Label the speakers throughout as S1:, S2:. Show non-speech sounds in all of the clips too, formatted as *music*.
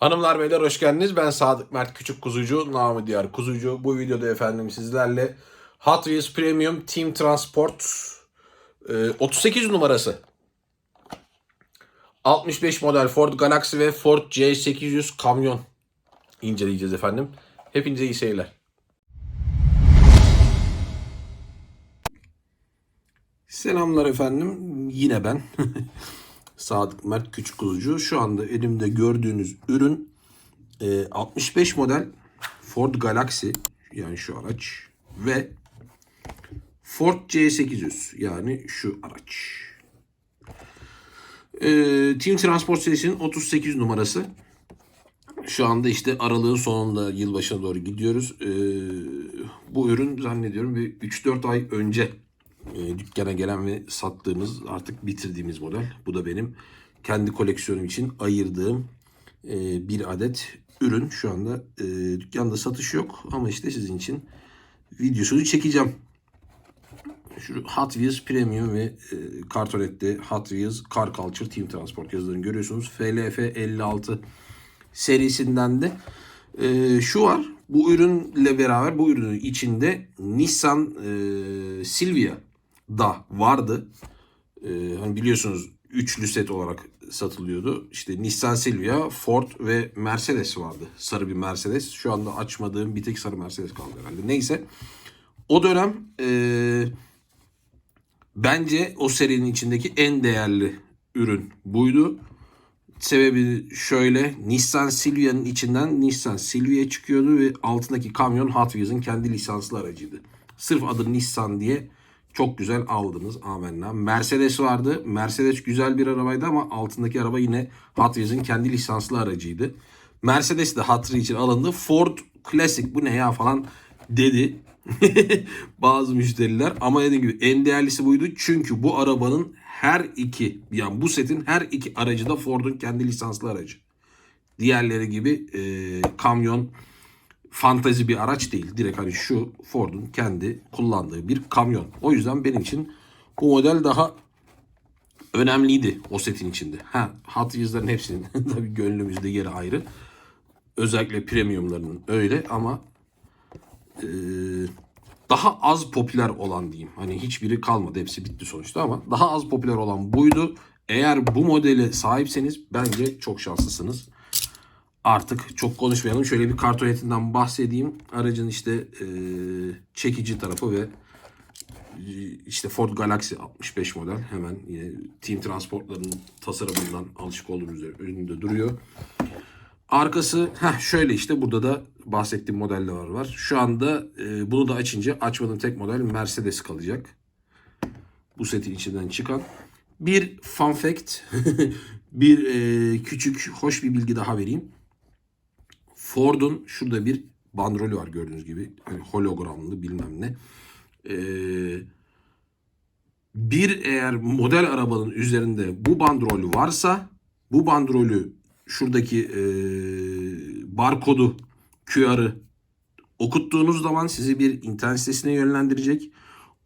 S1: Hanımlar beyler hoş geldiniz. Ben Sadık Mert Küçük Kuzucu, namı diğer Kuzucu. Bu videoda efendim sizlerle Hot Wheels Premium Team Transport e, 38 numarası 65 model Ford Galaxy ve Ford C800 kamyon inceleyeceğiz efendim. Hepinize iyi seyirler. Selamlar efendim. Yine ben. *laughs* Sadık Mert Küçük Kuzucu. Şu anda elimde gördüğünüz ürün e, 65 model Ford Galaxy yani şu araç ve Ford C800 yani şu araç. E, Team Transport serisinin 38 numarası. Şu anda işte aralığın sonunda yılbaşına doğru gidiyoruz. E, bu ürün zannediyorum bir 3-4 ay önce e, dükkana gelen ve sattığımız artık bitirdiğimiz model. Bu da benim kendi koleksiyonum için ayırdığım e, bir adet ürün. Şu anda e, dükkanda satış yok ama işte sizin için videosunu çekeceğim. Şu Hot Wheels Premium ve e, kartonette Hot Wheels Car Culture Team Transport yazılarını görüyorsunuz. FLF 56 serisinden de e, şu var. Bu ürünle beraber bu ürünün içinde Nissan e, Silvia da vardı. E, hani biliyorsunuz üçlü set olarak satılıyordu. İşte Nissan Silvia, Ford ve Mercedes vardı. Sarı bir Mercedes. Şu anda açmadığım bir tek sarı Mercedes kaldı herhalde. Neyse. O dönem e, bence o serinin içindeki en değerli ürün buydu. Sebebi şöyle Nissan Silvia'nın içinden Nissan Silvia çıkıyordu ve altındaki kamyon Hot Wheels'ın kendi lisanslı aracıydı. Sırf adı Nissan diye çok güzel aldınız amenna. Mercedes vardı. Mercedes güzel bir arabaydı ama altındaki araba yine Hot Wheels'ın kendi lisanslı aracıydı. Mercedes de hatırı için alındı. Ford Classic bu ne ya falan dedi. *laughs* Bazı müşteriler ama dediğim gibi en değerlisi buydu. Çünkü bu arabanın her iki yani bu setin her iki aracı da Ford'un kendi lisanslı aracı. Diğerleri gibi e, kamyon fantazi bir araç değil. Direkt hani şu Ford'un kendi kullandığı bir kamyon. O yüzden benim için bu model daha önemliydi o setin içinde. Ha, Hot Wheels'ların hepsinin *laughs* tabii gönlümüzde yeri ayrı. Özellikle premiumlarının öyle ama e, daha az popüler olan diyeyim. Hani hiçbiri kalmadı. Hepsi bitti sonuçta ama daha az popüler olan buydu. Eğer bu modele sahipseniz bence çok şanslısınız. Artık çok konuşmayalım. Şöyle bir kartonetinden bahsedeyim. Aracın işte e, çekici tarafı ve e, işte Ford Galaxy 65 model. Hemen yine Team Transport'ların tasarımından alışık olduğumuz üzere önünde duruyor. Arkası heh, şöyle işte burada da bahsettiğim modeller var. Şu anda e, bunu da açınca açmadığım tek model Mercedes kalacak. Bu setin içinden çıkan. Bir fun fact, *laughs* bir e, küçük hoş bir bilgi daha vereyim. Ford'un şurada bir bandrolü var gördüğünüz gibi. Hani hologramlı bilmem ne. Ee, bir eğer model arabanın üzerinde bu bandrolü varsa bu bandrolü şuradaki e, barkodu QR'ı okuttuğunuz zaman sizi bir internet sitesine yönlendirecek.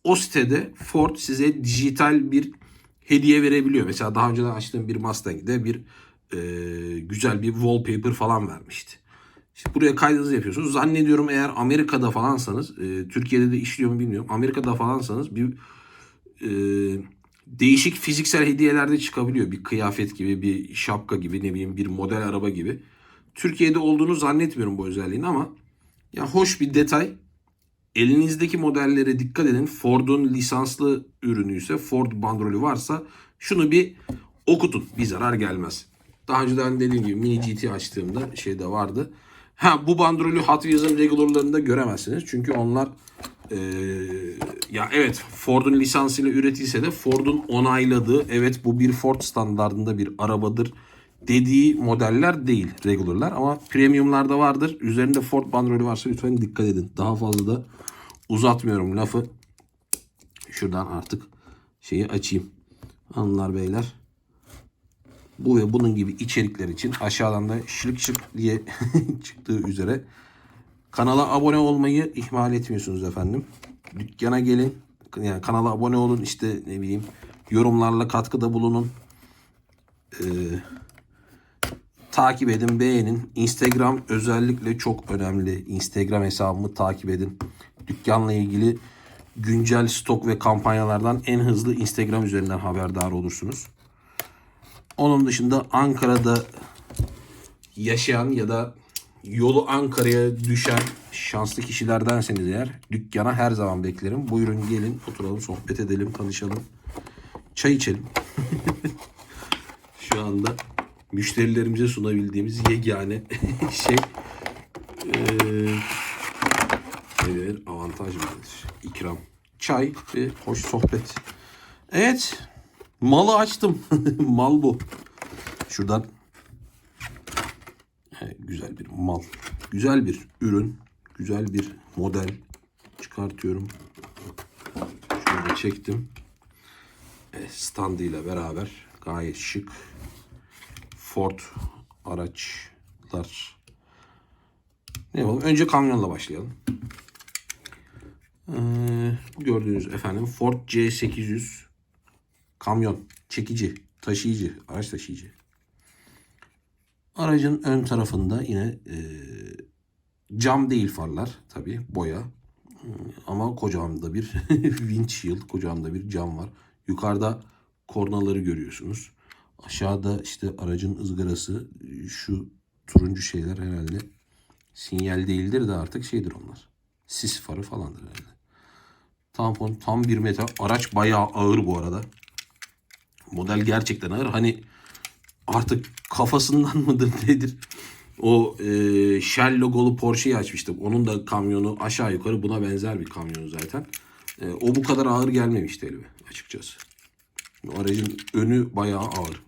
S1: O sitede Ford size dijital bir hediye verebiliyor. Mesela daha önceden açtığım bir Mustang'de bir e, güzel bir wallpaper falan vermişti. İşte buraya kaydınızı yapıyorsunuz. Zannediyorum eğer Amerika'da falansanız, e, Türkiye'de de işliyor mu bilmiyorum. Amerika'da falansanız bir e, değişik fiziksel hediyeler de çıkabiliyor. Bir kıyafet gibi, bir şapka gibi, ne bileyim bir model araba gibi. Türkiye'de olduğunu zannetmiyorum bu özelliğin ama ya hoş bir detay. Elinizdeki modellere dikkat edin. Ford'un lisanslı ürünü ise Ford bandrolü varsa şunu bir okutun. Bir zarar gelmez. Daha önceden dediğim gibi mini GT açtığımda şeyde vardı. Ha bu bandrolü Hot Wheels'ın regularlarında göremezsiniz. Çünkü onlar ee, ya evet Ford'un lisansıyla üretilse de Ford'un onayladığı evet bu bir Ford standartında bir arabadır dediği modeller değil regularlar ama premiumlarda vardır. Üzerinde Ford bandrolü varsa lütfen dikkat edin. Daha fazla da uzatmıyorum lafı. Şuradan artık şeyi açayım. Hanımlar beyler. Bu ve bunun gibi içerikler için aşağıdan da şık şık diye *laughs* çıktığı üzere kanala abone olmayı ihmal etmiyorsunuz efendim. Dükkana gelin. Yani kanala abone olun işte ne bileyim yorumlarla katkıda bulunun. Ee, takip edin, beğenin. Instagram özellikle çok önemli. Instagram hesabımı takip edin. Dükkanla ilgili güncel stok ve kampanyalardan en hızlı Instagram üzerinden haberdar olursunuz. Onun dışında Ankara'da yaşayan ya da yolu Ankara'ya düşen şanslı kişilerdenseniz eğer dükkana her zaman beklerim. Buyurun gelin oturalım sohbet edelim tanışalım. Çay içelim. *laughs* Şu anda müşterilerimize sunabildiğimiz yegane *laughs* şey eee nedir? Avantaj mıdır? İkram. Çay ve hoş sohbet. Evet. Malı açtım. *laughs* mal bu. Şuradan Evet, güzel bir mal. Güzel bir ürün. Güzel bir model. Çıkartıyorum. Şöyle çektim. Evet, standıyla beraber gayet şık. Ford araçlar. Ne yapalım? Önce kamyonla başlayalım. Ee, gördüğünüz efendim Ford C800 kamyon, çekici, taşıyıcı, araç taşıyıcı. Aracın ön tarafında yine e, cam değil farlar tabi boya E, ama kocaman bir *laughs* windshield kocaman bir cam var. Yukarıda kornaları görüyorsunuz. Aşağıda işte aracın ızgarası şu turuncu şeyler herhalde sinyal değildir de artık şeydir onlar. Sis farı falandır herhalde. Tampon tam bir metre. Araç bayağı ağır bu arada. Model gerçekten ağır. Hani artık kafasından *laughs* mıdır nedir? O e, Shell logolu Porsche'yi açmıştım. Onun da kamyonu aşağı yukarı buna benzer bir kamyon zaten. E, o bu kadar ağır gelmemişti elime açıkçası. Aracın önü bayağı ağır.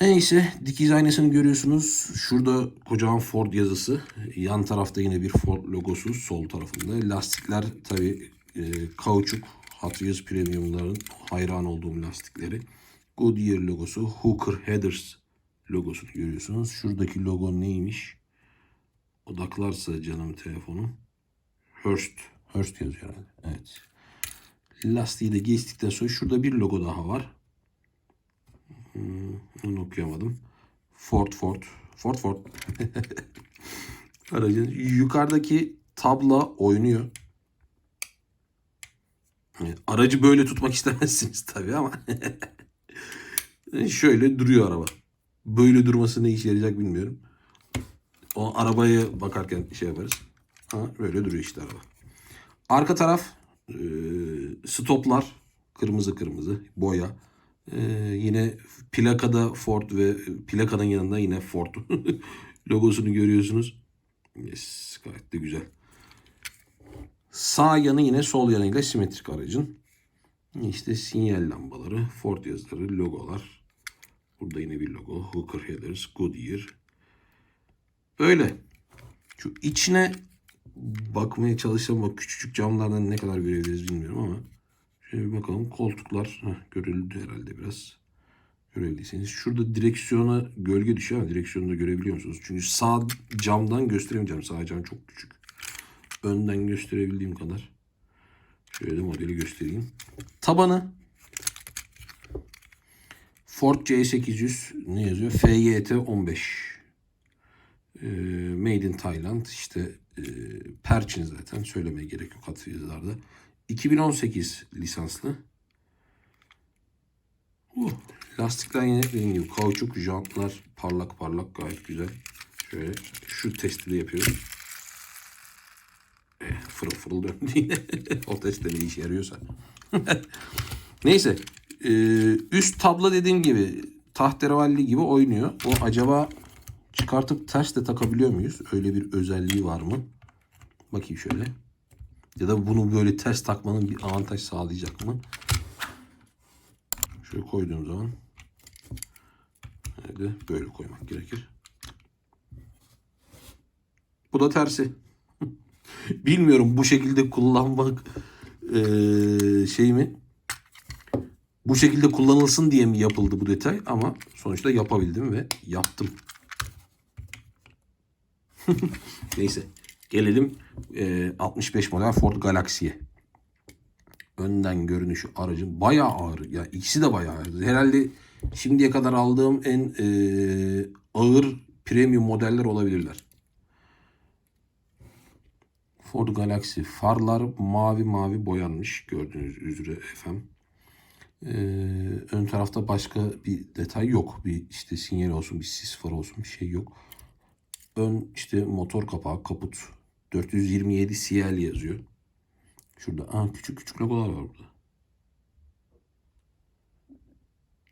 S1: Neyse dikiz aynasını görüyorsunuz. Şurada kocaman Ford yazısı. Yan tarafta yine bir Ford logosu sol tarafında. Lastikler tabi e, kauçuk Hot Premium'ların hayran olduğum lastikleri. Goodyear logosu, Hooker Headers logosunu görüyorsunuz. Şuradaki logo neymiş? Odaklarsa canım telefonum. Hurst. Hurst yazıyor herhalde. Evet. Lastiği de geçtikten sonra şurada bir logo daha var. Hmm, onu okuyamadım. Ford Ford. Ford Ford. *laughs* Aracın yukarıdaki tabla oynuyor. Aracı böyle tutmak *laughs* istemezsiniz tabii ama. *laughs* Şöyle duruyor araba. Böyle durması ne işe yarayacak bilmiyorum. O arabaya bakarken şey yaparız. Ha, böyle duruyor işte araba. Arka taraf e, stoplar. Kırmızı kırmızı boya. E, yine plakada Ford ve plakanın yanında yine Ford *laughs* logosunu görüyorsunuz. Yes, gayet de güzel. Sağ yanı yine sol yanıyla simetrik aracın. İşte sinyal lambaları, Ford yazıları, logolar. Burada yine bir logo. Hooker Headers, Goodyear. Böyle. Şu içine bakmaya çalışsam o küçücük camlardan ne kadar görebiliriz bilmiyorum ama şöyle bir bakalım. Koltuklar heh, görüldü herhalde biraz. Görebildiyseniz. Şurada direksiyona gölge düşüyor ama direksiyonu da görebiliyor musunuz? Çünkü sağ camdan gösteremeyeceğim. Sağ cam çok küçük. Önden gösterebildiğim kadar. Şöyle de modeli göstereyim. Tabanı Ford C800 ne yazıyor? FYT 15. Ee, Made in Thailand. İşte e, Perçin zaten. Söylemeye gerek yok hat yazılarda. 2018 lisanslı. Uh, lastikler yine dediğim gibi kauçuk, jantlar parlak parlak gayet güzel. Şöyle şu testi de yapıyorum. Fırıl fırıl döndü yine. *laughs* o testte ne işe yarıyorsa. *laughs* Neyse. e, üst tabla dediğim gibi tahterevalli gibi oynuyor. O acaba çıkartıp ters de takabiliyor muyuz? Öyle bir özelliği var mı? Bakayım şöyle. Ya da bunu böyle ters takmanın bir avantaj sağlayacak mı? Şöyle koyduğum zaman böyle, böyle koymak gerekir. Bu da tersi. Bilmiyorum bu şekilde kullanmak eee, şey mi? Bu şekilde kullanılsın diye mi yapıldı bu detay? Ama sonuçta yapabildim ve yaptım. *laughs* Neyse. Gelelim eee, 65 model Ford Galaxy'ye. Önden görünüşü aracın bayağı ağır. Ya ikisi de bayağı ağır. Herhalde şimdiye kadar aldığım en e, ağır premium modeller olabilirler. Ford Galaxy farlar mavi mavi boyanmış gördüğünüz üzere efendim. Ee, ön tarafta başka bir detay yok. Bir işte sinyal olsun, bir sis farı olsun bir şey yok. Ön işte motor kapağı, kaput 427 CL yazıyor. Şurada aa, küçük küçük logolar var burada.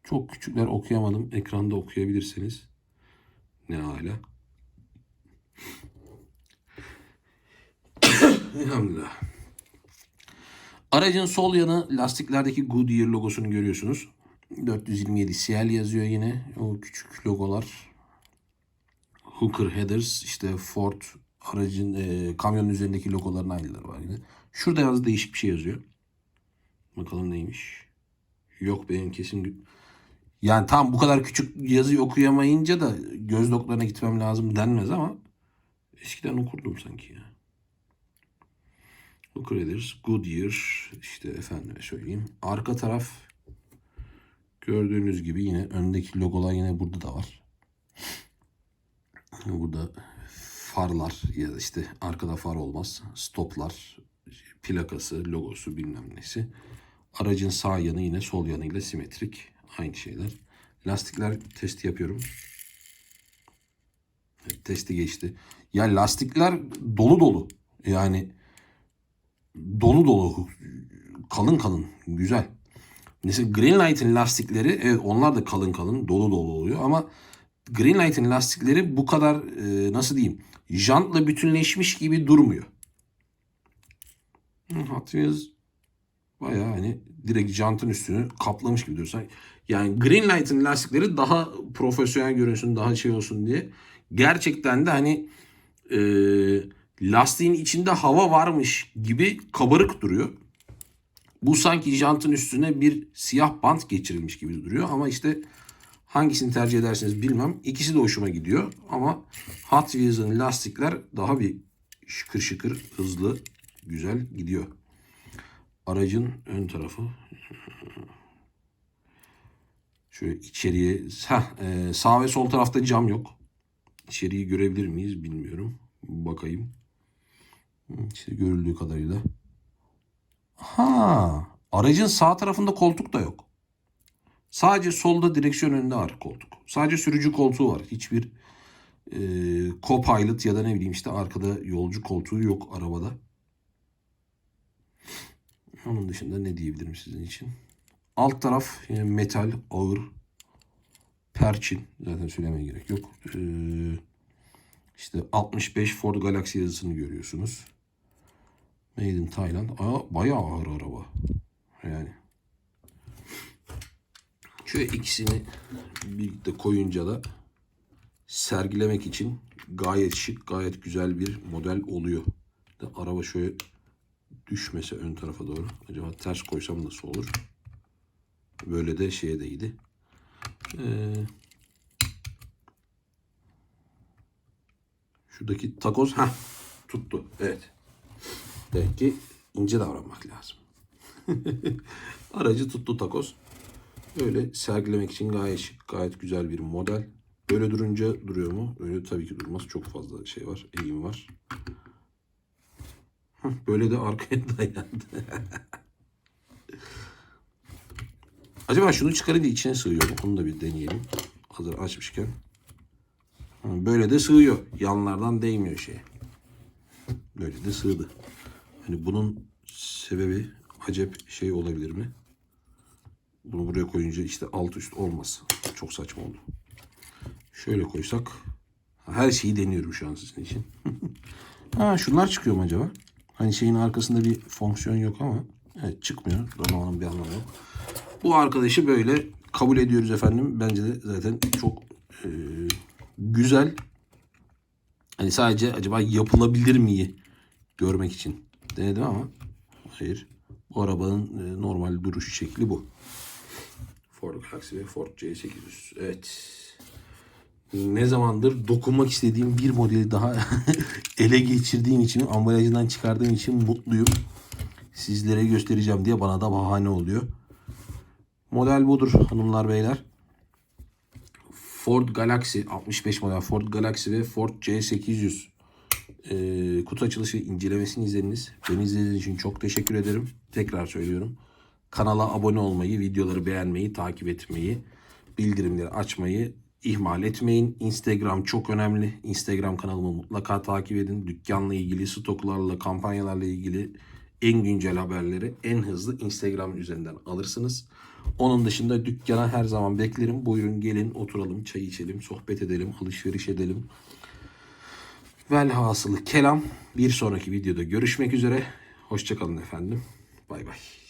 S1: Çok küçükler okuyamadım. Ekranda okuyabilirseniz. Ne hala. Elhamdülillah. Aracın sol yanı lastiklerdeki Goodyear logosunu görüyorsunuz. 427 CL yazıyor yine. O küçük logolar. Hooker headers işte Ford aracın e, kamyonun üzerindeki logoların aynıları var yine. Şurada yalnız değişik bir şey yazıyor. Bakalım neymiş. Yok benim kesin yani tam bu kadar küçük yazıyı okuyamayınca da göz doktoruna gitmem lazım denmez ama eskiden okurdum sanki ya. Headers, Goodyear, işte efendime söyleyeyim. Arka taraf gördüğünüz gibi yine öndeki logolar yine burada da var. *laughs* Burada farlar ya da işte arkada far olmaz. Stoplar, plakası, logosu bilmem nesi. Aracın sağ yanı yine sol yanıyla simetrik. Aynı şeyler. Lastikler testi yapıyorum. Evet, testi geçti. Ya lastikler dolu dolu. Yani dolu dolu. Kalın kalın. Güzel. Mesela Greenlight'in lastikleri evet onlar da kalın kalın dolu dolu oluyor ama Greenlight'in lastikleri bu kadar e, nasıl diyeyim jantla bütünleşmiş gibi durmuyor. Hot Wheels bayağı hani direkt jantın üstünü kaplamış gibi duruyor. Yani Greenlight'in lastikleri daha profesyonel görünsün, daha şey olsun diye. Gerçekten de hani e, lastiğin içinde hava varmış gibi kabarık duruyor. Bu sanki jantın üstüne bir siyah bant geçirilmiş gibi duruyor ama işte hangisini tercih ederseniz bilmem. İkisi de hoşuma gidiyor ama Hot Wheels'ın lastikler daha bir şıkır şıkır hızlı güzel gidiyor. Aracın ön tarafı şöyle içeriye heh, sağ ve sol tarafta cam yok. İçeriği görebilir miyiz bilmiyorum. Bakayım. İşte görüldüğü kadarıyla. Ha, aracın sağ tarafında koltuk da yok. Sadece solda direksiyon önünde var koltuk. Sadece sürücü koltuğu var. Hiçbir e, co-pilot ya da ne bileyim işte arkada yolcu koltuğu yok arabada. Onun dışında ne diyebilirim sizin için? Alt taraf yine metal, ağır, perçin. Zaten söylemeye gerek yok. Ee, işte 65 Ford Galaxy yazısını görüyorsunuz. Made in Thailand. Aa, bayağı ağır araba. Yani. Şöyle ikisini birlikte koyunca da sergilemek için gayet şık, gayet güzel bir model oluyor. De araba şöyle düşmese ön tarafa doğru. Acaba ters koysam nasıl olur? Böyle de şeye değdi. Ee, şuradaki takoz ha tuttu. Evet. Demek ki ince davranmak lazım. *laughs* Aracı tuttu takoz. Böyle sergilemek için gayet şık, gayet güzel bir model. Böyle durunca duruyor mu? Öyle tabii ki durmaz. Çok fazla şey var, eğim var. Böyle de arkaya *laughs* dayandı. Acaba şunu çıkarınca içine sığıyor mu? Onu da bir deneyelim. Hazır açmışken. Böyle de sığıyor. Yanlardan değmiyor şeye. Böyle de sığdı. Hani bunun sebebi acep şey olabilir mi? Bunu buraya koyunca işte alt üst olmaz. Çok saçma oldu. Şöyle koysak. Her şeyi deniyorum şu an sizin için. *laughs* ha şunlar çıkıyor mu acaba? Hani şeyin arkasında bir fonksiyon yok ama. Evet çıkmıyor. Donanmanın bir anlamı yok. Bu arkadaşı böyle kabul ediyoruz efendim. Bence de zaten çok e, güzel. Hani sadece acaba yapılabilir miyi görmek için denedim ama hayır. Bu arabanın e, normal duruş şekli bu. Ford Galaxy ve Ford C800. Evet. Ne zamandır dokunmak istediğim bir modeli daha *laughs* ele geçirdiğim için, ambalajından çıkardığım için mutluyum. Sizlere göstereceğim diye bana da bahane oluyor. Model budur hanımlar beyler.
S2: Ford Galaxy 65 model Ford Galaxy ve Ford C800 e, kutu açılışı incelemesini izlediniz. Beni izlediğiniz için çok teşekkür ederim. Tekrar söylüyorum. Kanala abone olmayı, videoları beğenmeyi, takip etmeyi, bildirimleri açmayı ihmal etmeyin. Instagram çok önemli. Instagram kanalımı mutlaka takip edin. Dükkanla ilgili, stoklarla, kampanyalarla ilgili en güncel haberleri en hızlı Instagram üzerinden alırsınız. Onun dışında dükkana her zaman beklerim. Buyurun gelin oturalım, çay içelim, sohbet edelim, alışveriş edelim. Velhasılı kelam bir sonraki videoda görüşmek üzere. Hoşçakalın efendim. Bay bay.